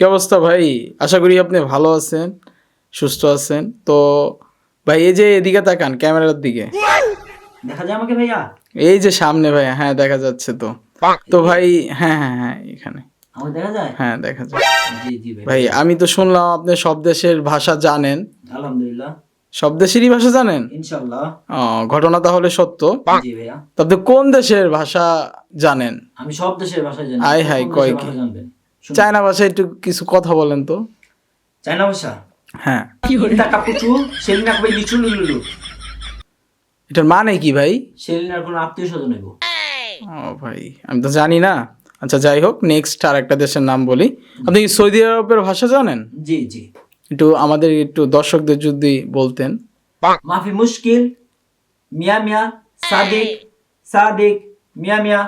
কি অবস্থা ভাই? আশা করি আপনি ভালো আছেন সুস্থ আছেন। তো ভাই এই যে এদিকে তাকান ক্যামেরার দিকে। দেখা যায় আমাকে ভাইয়া? এই যে সামনে ভাই হ্যাঁ দেখা যাচ্ছে তো। তো ভাই হ্যাঁ হ্যাঁ হ্যাঁ এখানে। দেখা যায়? হ্যাঁ দেখা যায়। ভাই। আমি তো শুনলাম আপনি সব দেশের ভাষা জানেন। আলহামদুলিল্লাহ। সব দেশেরই ভাষা জানেন? ও, ঘটনা তাহলে সত্য। জি ভাইয়া। তো কোন দেশের ভাষা জানেন? আমি সব দেশের ভাষা জানি। আয় হায়, কোন কয় কি? চায়না ভাষায় একটু কিছু কথা বলেন তো। চায়না ভাষা? হ্যাঁ। ইন্তা কাপুচু সেলিনা কবে লিচু লুলুলু এটার মানে কি ভাই? সেলিনার কোনো আত্মীয় স্বজন হইব ও ভাই আমি তো জানি না। আচ্ছা যাই হোক নেক্সট আর একটা দেশের নাম বলি। আপনি কি সৌদি আরবের ভাষা জানেন? জি জি। একটু আমাদের একটু দর্শকদের যদি বলতেন। মাফি মুশকিল মিয়া মিয়া সাদিক সাদিক মিয়া মিয়া।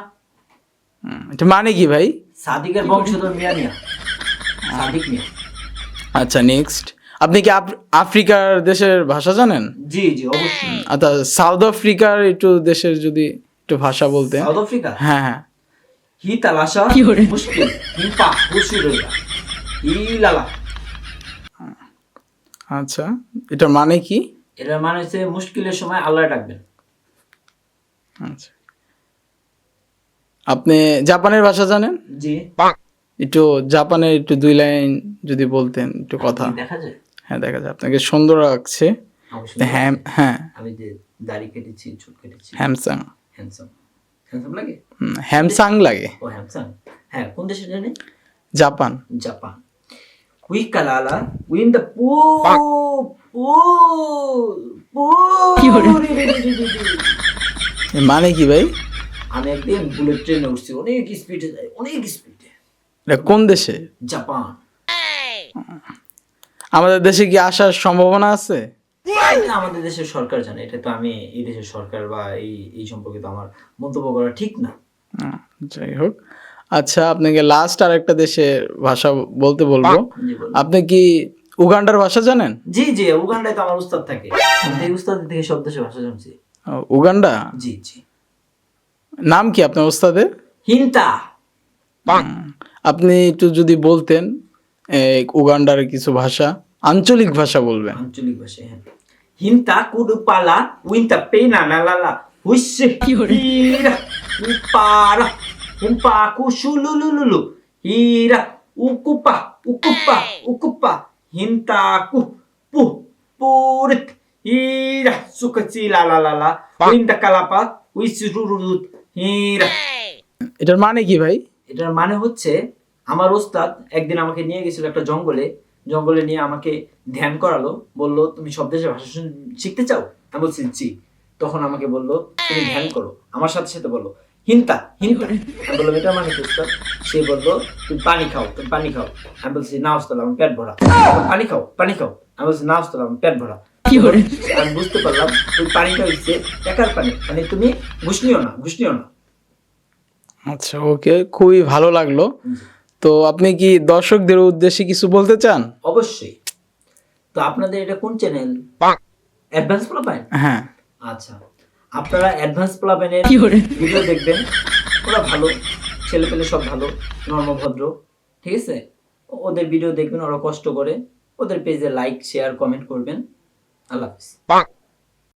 হুম, এটা মানে কি ভাই? সাদিকের বংশধর মিয়া মিয়া। সাদিক মিয়া। আচ্ছা নেক্সট আপনি কি আফ্রিকার দেশের ভাষা জানেন? জি জি অবশ্যই। আচ্ছা সাউথ আফ্রিকার একটু দেশের যদি একটু ভাষা বলতেন। সাউথ আফ্রিকা হ্যাঁ হ্যাঁ। হি তালাশা মুশকিল হিম্পা হুসি রইলা হি লালা। আচ্ছা এটার মানে কি? এটার মানে হচ্ছে মুশকিলের সময় আল্লাহ ডাকবেন। আচ্ছা। আপনি জাপানের ভাষা জানেন? জি। একটু জাপানের একটু দুই লাইন যদি বলতেন একটু কথা। দেখা যায়? হ্যাঁ দেখা যায়। আপনাকে সুন্দর লাগছে। হ্যাঁ হ্যাঁ। আমি যে দাড়ি কেটেছি চুল কেটেছি। হ্যামসাং। লাগে? হ্যামসাং লাগে। ও হ্যাঁ কোন দেশে জানি? জাপান। জাপান। উই কালালা উইন দ্য পু পু পু মানে কি ভাই? আমি একদিন বুলেট ট্রেনে উঠছি অনেক স্পিডে যাই অনেক স্পিডে কোন দেশে? জাপান। আমাদের দেশে কি আসার সম্ভাবনা আছে? আমাদের দেশের সরকার জানে এটা তো আমি এই দেশের সরকার বা এই এই সম্পর্কে তো আমার মন্তব্য করা ঠিক না। যাই হোক। আচ্ছা আপনাকে লাস্ট আর একটা দেশের ভাষা বলতে বলব। আপনি কি উগান্ডার ভাষা জানেন? জি জি উগান্ডায় তো আমার উস্তাদ থাকে। এই উস্তাদের থেকে সব দেশের ভাষা জানছি। উগান্ডা? জি জি। নাম কি আপনার ওস্তাদের? হিন্তা। আপনি একটু যদি বলতেন উগান্ডার কিছু ভাষা আঞ্চলিক ভাষা বলবেন। আঞ্চলিক ভাষায় হ্যাঁ। হিন্তা কুডুপালা উইন্তা পেনা নালালা হুইসে হিরা উপারা হুম্পা কুশুলুলুলুলু হিরা উকুপা উকুপা উকুপা হিন্তা কু পু পুরিত হিরা সুকচি লা লা লা লা উইন্তা কালাপা উইসুরুরুত হিরা। এটার মানে কি ভাই? এটার মানে হচ্ছে আমার ওস্তাদ একদিন আমাকে নিয়ে গেছিল একটা জঙ্গলে জঙ্গলে নিয়ে আমাকে ধ্যান করালো বলল তুমি সব দেশের ভাষা শিখতে চাও? আমি বলছি জি। তখন আমাকে বলল তুমি ধ্যান করো। আমার সাথে সাথে বলল হিন্তা হিন্তা। আমি বললাম এটা মানে ওস্তাদ? সে বলল তুমি পানি খাও তুমি পানি খাও। আমি বলছি না ওস্তাদ আমার পেট ভরা। পানি খাও পানি খাও। আমি বলছি না ওস্তাদ আমার পেট ভরা। আমি বুঝতে পারলাম তুমি পানিটা হচ্ছে একার পানি। মানে তুমি ঘুষ নিও না ঘুষ নিও না। আচ্ছা ওকে খুবই ভালো লাগল। তো আপনি কি দর্শকদের উদ্দেশ্যে কিছু বলতে চান? অবশ্যই। তো আপনাদের এটা কোন চ্যানেল অ্যাডভান্স হ্যাঁ। আচ্ছা আপনারা অ্যাডভান্স প্লাবাইনের ভিডিও দেখবেন ওরা ভালো ছেলে পেলে সব ভালো নর্মভদ্র ঠিক আছে? ওদের ভিডিও দেখবেন ওরা কষ্ট করে ওদের পেজে লাইক শেয়ার কমেন্ট করবেন। আল্লাহ হাফিজ।